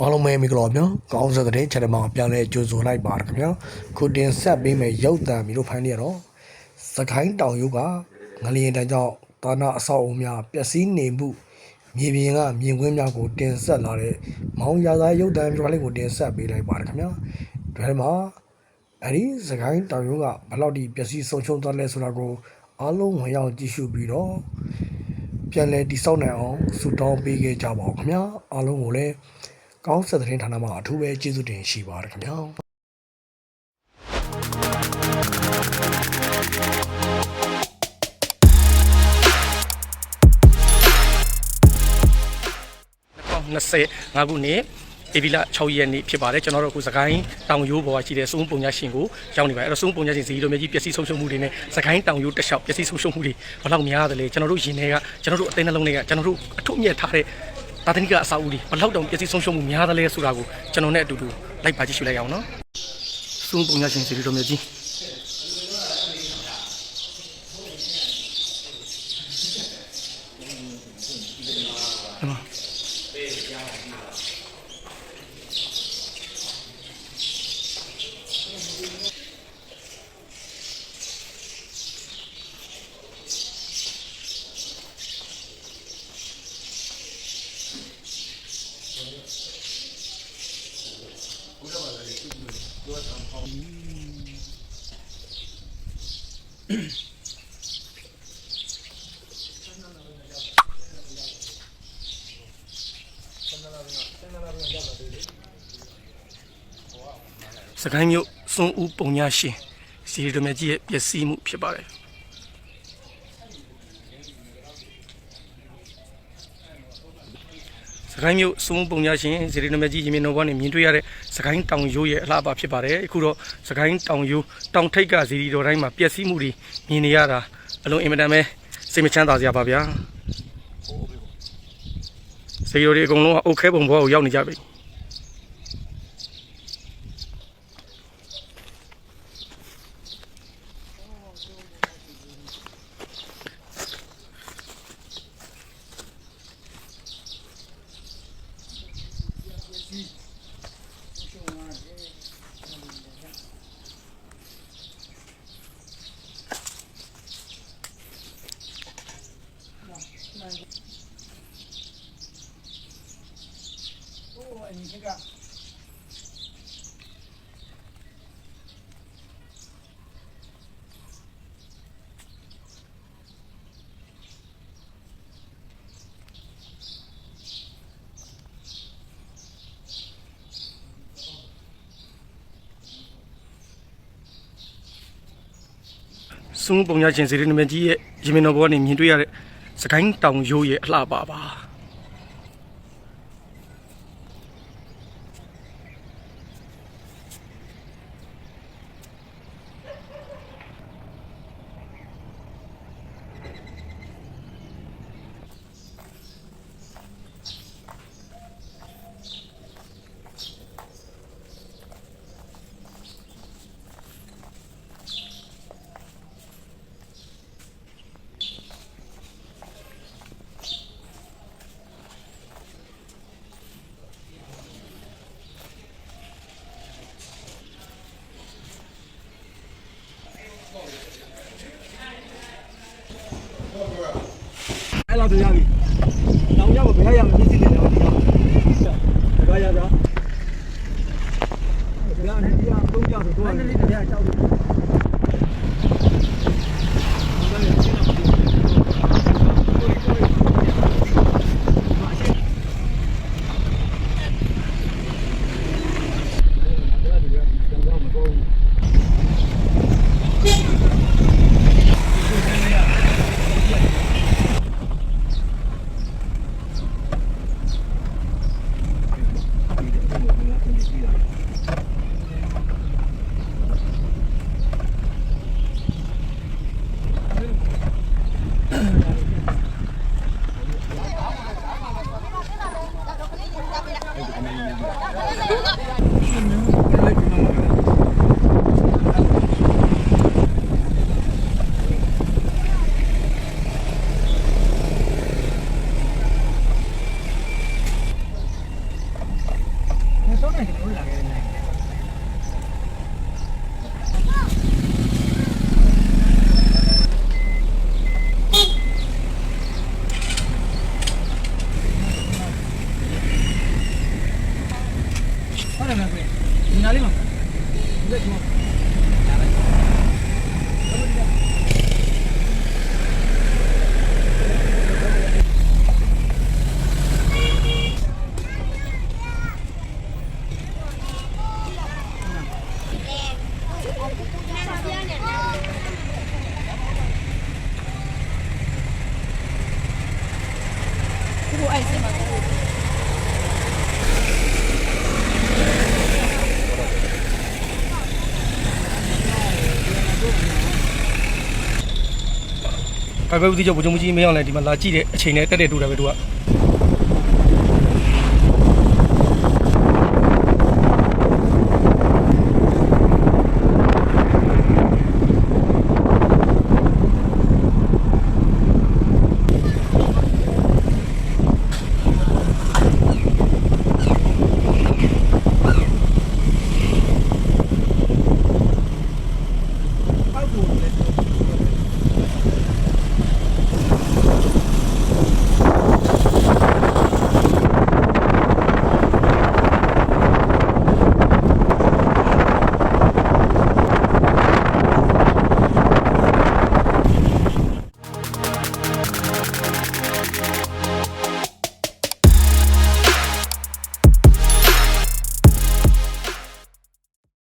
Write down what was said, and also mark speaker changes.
Speaker 1: အားလုံးပဲမိကလောဗျာကောင်းစတဲ့ channel မှာပြန်လဲကြိုဆိုလိုက်ပါရခင်ဗျာခုတင်ဆက်ပေးမယ်ရုပ်တံမျိုးတို့ဖိုင်းနေရတော့စကိုင်းတောင်ရုပ်ကငလျင်တန်းကြောင့်တာနာအဆောက်အုံများပျက်စီးနေမှုမြေပြင်ကမြင်ကွင်းများကိုတင်ဆက်လာတဲ့မောင်ရသားရုပ်တံမျိုးလေးကိုတင်ဆက်ပေးလိုက်ပါရခင်ဗျာဒါထဲမှာအဲ့ဒီစကိုင်းတောင်ရုပ်ကဘယ်လောက်ထိပျက်စီးဆုံးရှုံးသွားလဲဆိုတာကိုအားလုံးဝင်ရောက်ကြည့်ရှုပြီးတော့ပြန်လည်တိစောက်နိုင်အောင်ဆုတောင်းပေးခဲ့ကြပါဦးခင်ဗျာအားလုံးကိုလည်း ကောင်းဆက်တဲ့ဌာနမှာအထူးပဲကျေးဇူးတင်ရှိပါတယ်ခင်ဗျာ
Speaker 2: 2025ခုနှစ်ဧပြီလ6ရက်နေ့ဖြစ်ပါတယ်ကျွန်တော်တို့အခုစကိုင်းတောင်ရိုးပေါ်မှာရှိတဲ့စုံပုံညာရှင်ကိုကြောင်းနေပါတယ်အဲ့တော့စုံပုံညာရှင်စီလိုမျိုးကြီးပျက်စီးဆုံးရှုံးမှုတွေနဲ့စကိုင်းတောင်ရိုးတက်လျှောက်ပျက်စီးဆုံးရှုံးမှုတွေဘယ်လောက်များသလဲကျွန်တော်တို့ရင်ထဲကကျွန်တော်တို့အသိနှလုံးတွေကကျွန်တော်တို့အထုအမြက်ထားတဲ့ တာသနိကအစာအုပ်တွေဘယ်လောက်တောင်ပျက်စီးဆုံးရှုံးမှုများသလဲဆိုတာကိုကျွန်တော်နဲ့အတူတူလိုက်ပါကြည့်ရှုလိုက်အောင်နော်စုံပုံညာရှင်စီလိုမျိုးကြီး စကိုင်းမြို့စွန်ဦးပုံညာရှင်စီရီဒမဲကြီးရဲ့ပျက်စီးမှုဖြစ်ပါတယ် ကိုင်းမြို့စွန်ဦးပုံညာရှင်စီရီဒမဲကြီးရေမြေနောဘောနဲ့မြင်တွေ့ရတဲ့စကိုင်းတောင်ရိုးရဲ့အလှပဖြစ်ပါတယ်အခုတော့စကိုင်းတောင်ရိုးတောင်ထိပ်ကစီရီတော်တိုင်းမှာပျက်စီးမှုတွေမြင်နေရတာအလုံးအင်မတန်ပဲစိတ်မချမ်းသာစရာပါဗျာစီရီတော်တွေအကုန်လုံးကအုတ်ခဲပုံဘောကိုရောက်နေကြပြီ စွန်းပုံညာချင်းစီရီနမကြီးရဲ့ရေမင်းတော်ဘောကနေမြင်တွေ့ရတဲ့စကိုင်းတောင်ရိုးရဲ့အလှပါပါ
Speaker 3: တော့ရပြီ။နောင်ရောက်ဘယ်ရမဖြစ်နေတော့ဒီက။ဒါရကြ။ဒါနဲ့ဒီအောင်သုံးကြဆိုတော့အဲ့ဒီတရားကြောက်တယ်
Speaker 2: ဘယ်ဘက်ဦးစီးချုပ်ဗိုလ်ချုပ်မှုကြီးမင်းအောင်လည်းဒီမှာလာကြည့်တဲ့အချိန်နဲ့တက်တဲ့တူတယ်ပဲသူက